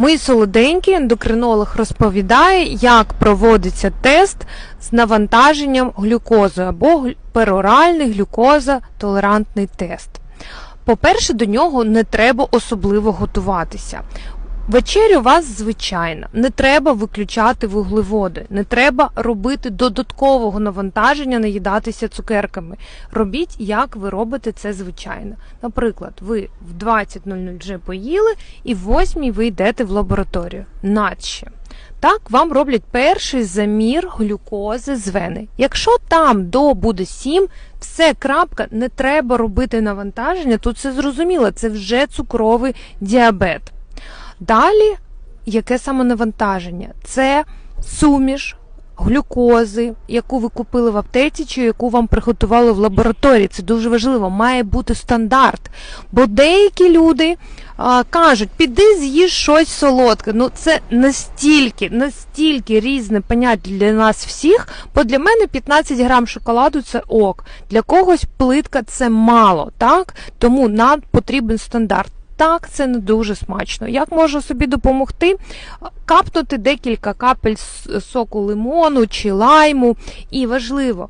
Мої солоденький ендокринолог розповідає, як проводиться тест з навантаженням глюкозою або пероральний глюкоза-толерантний тест. По-перше, до нього не треба особливо готуватися. Вечеря у вас звичайна, не треба виключати вуглеводи, не треба робити додаткового навантаження, наїдатися цукерками. Робіть, як ви робите це звичайно. Наприклад, ви в 20.00 вже поїли, і в 8 ви йдете в лабораторію. Наче. Так, вам роблять перший замір глюкози з вени. Якщо там до буде 7, все крапка, не треба робити навантаження. Тут все зрозуміло, це вже цукровий діабет. Далі, яке саме навантаження? Це суміш глюкози, яку ви купили в аптеці, чи яку вам приготували в лабораторії. Це дуже важливо, має бути стандарт. Бо деякі люди а, кажуть, піди з'їж щось солодке. Ну це настільки, настільки різне поняття для нас всіх, бо для мене 15 грам шоколаду це ок. Для когось плитка це мало, так? Тому нам потрібен стандарт. Так, це не дуже смачно. Як можна собі допомогти? Капнути декілька капель соку лимону чи лайму. І важливо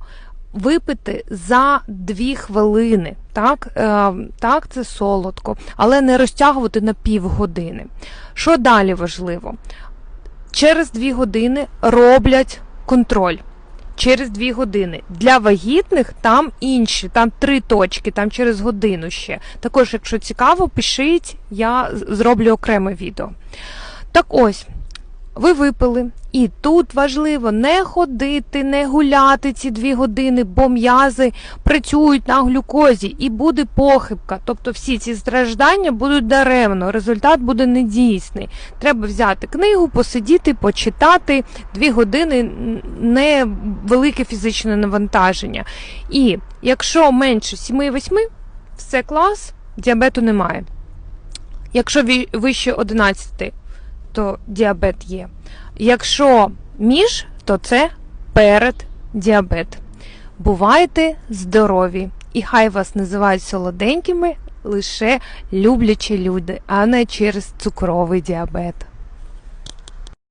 випити за 2 хвилини. Так, е, так, це солодко, але не розтягувати на півгодини. Що далі важливо? Через 2 години роблять контроль. Через 2 години. Для вагітних там інші, там три точки, там через годину ще. Також, якщо цікаво, пишіть, я зроблю окреме відео. Так ось, ви випили, і тут важливо не ходити, не гуляти ці дві години, бо м'язи працюють на глюкозі і буде похибка. Тобто всі ці страждання будуть даремно, результат буде недійсний. Треба взяти книгу, посидіти, почитати дві години не велике фізичне навантаження. І якщо менше 7-8, все клас, діабету немає. Якщо вище 11, то діабет є. Якщо між, то це перед діабет. Бувайте здорові! І хай вас називають солоденькими лише люблячі люди, а не через цукровий діабет.